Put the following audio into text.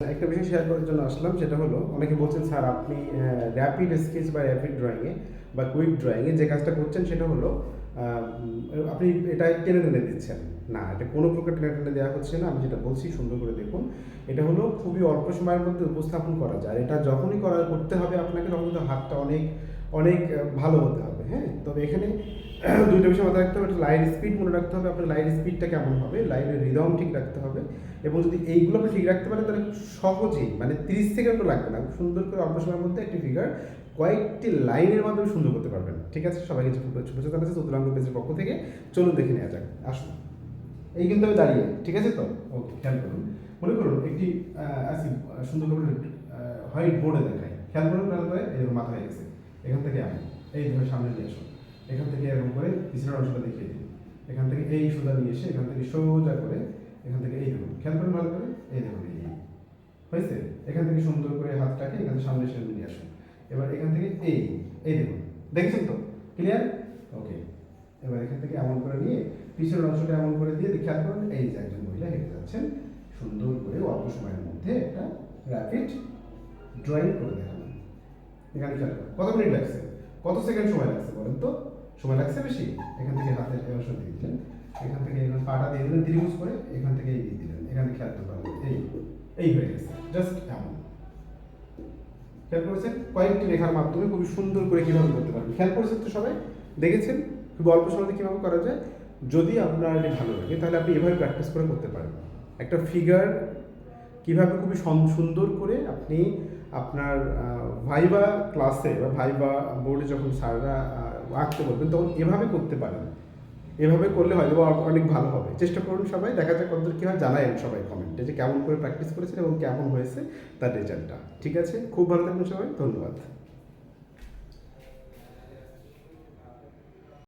একটা বিষয় শেয়ার করার জন্য আসলাম, সেটা হলো, অনেকে বলছেন, স্যার, আপনি র্যাপিড স্কেচ বা র্যাপিড ড্রয়িংয়ে বা কুইক ড্রয়িংয়ে যে কাজটা করছেন, সেটা হলো আপনি এটা টেনে টেনে দিচ্ছেন। না, এটা কোনো প্রকার টেনে টেনে দেওয়া হচ্ছে না, আমি যেটা বলছি, সুন্দর করে দেখুন। এটা হলো খুবই অল্প সময়ের মধ্যে উপস্থাপন করা যায় এটা যখনই করা, করতে হবে আপনাকে, তখন কিন্তু হাতটা অনেক অনেক ভালো হতে হবে হ্যাঁ? তবে এখানে দুইটা বিষয় মাথায় রাখতে হবে একটা লাইট স্পিড মনে রাখতে হবে আপনার লাইট স্পিডটা কেমন হবে লাইটের রিদম ঠিক রাখতে হবে এবং যদি এইগুলো আপনি ঠিক রাখতে পারেন তাহলে সহজেই মানে তিরিশ সেকেন্ডও লাগবে না সুন্দর করে অল্প সময়ের মধ্যে একটি ফিগার কয়েকটি লাইনের মাধ্যমে সুন্দর করতে পারবেন ঠিক আছে সবাইকে শুভেচ্ছা জানাচ্ছি চতুরাঙ্গ পেজের পক্ষ থেকে চলুন দেখে নেওয়া যাক আসুন এই কিন্তু আমি দাঁড়িয়ে ঠিক আছে তো ওকে খেয়াল করুন মনে করুন একটি আসি সুন্দর করে হোয়াইট বোর্ডে দেখাই খেয়াল করুন খেয়াল করে এরকম মাথা হয়ে গেছে এখান থেকে আমি এই ধরে সামনে নিয়ে আসুন এখান থেকে এরকম করে পিছনের অংশটা দেখিয়ে দিন এখান থেকে এই সোজা নিয়ে এসে এখান থেকে সোজা করে এখান থেকে এই দেখুন, খেয়াল করুন ভালো করে, এই দেখুন, এই হয়েছে? এখান থেকে সুন্দর করে হাতটাকে এখান থেকে সামনে সামনে নিয়ে আসুন। এবার এখান থেকে এই এই দেখুন, দেখেছেন তো? ক্লিয়ার ওকে এবার এখান থেকে এমন করে নিয়ে পিছনের অংশটা এমন করে দিয়ে খেয়াল করুন, এই যে একজন মহিলা হেঁটে যাচ্ছেন, সুন্দর করে অল্প সময়ের মধ্যে একটা র্যাপিড ড্রয়িং করে দেখাবেন এখানে খেয়াল করুন, কত মিনিট লাগছে? কত সেকেন্ড সময় লাগছে বলেন তো? সময় লাগছে বেশি, এখান থেকে এই অংশ দিয়ে দিলেন। এখান থেকে এখানে পাটা দিয়ে দিলেন ত্রিভুজ করে এখান থেকে এই দিয়ে দিলেন। এখানে খেয়াল করতে এই এই হয়ে গেছে জাস্ট এমন। খেয়াল করেছেন? কয়েকটি রেখার মাধ্যমে খুবই সুন্দর করে কীভাবে করতে পারবেন। খেয়াল করেছেন তো সবাই? দেখেছেন? খুব অল্প সময়ে কীভাবে করা যায়? যদি আপনার এটি ভালো লাগে, তাহলে আপনি এভাবে প্র্যাকটিস করে করতে পারেন। একটা ফিগার কীভাবে খুবই সুন্দর করে আপনি আপনার ভাইবা ক্লাসে বা ভাইবা বোর্ডে যখন স্যাররা আঁকতে বলবেন, তখন এভাবে করতে পারেন। এভাবে করলে হয়তো অনেক ভালো হবে। চেষ্টা করুন সবাই, দেখা যাক কতদূর কী হয়, জানায়েন সবাই কমেন্টে যে কেমন করে প্র্যাকটিস করেছেন এবং কেমন হয়েছে তার রেজাল্টটা ঠিক আছে? খুব ভালো থাকবেন সবাই, ধন্যবাদ।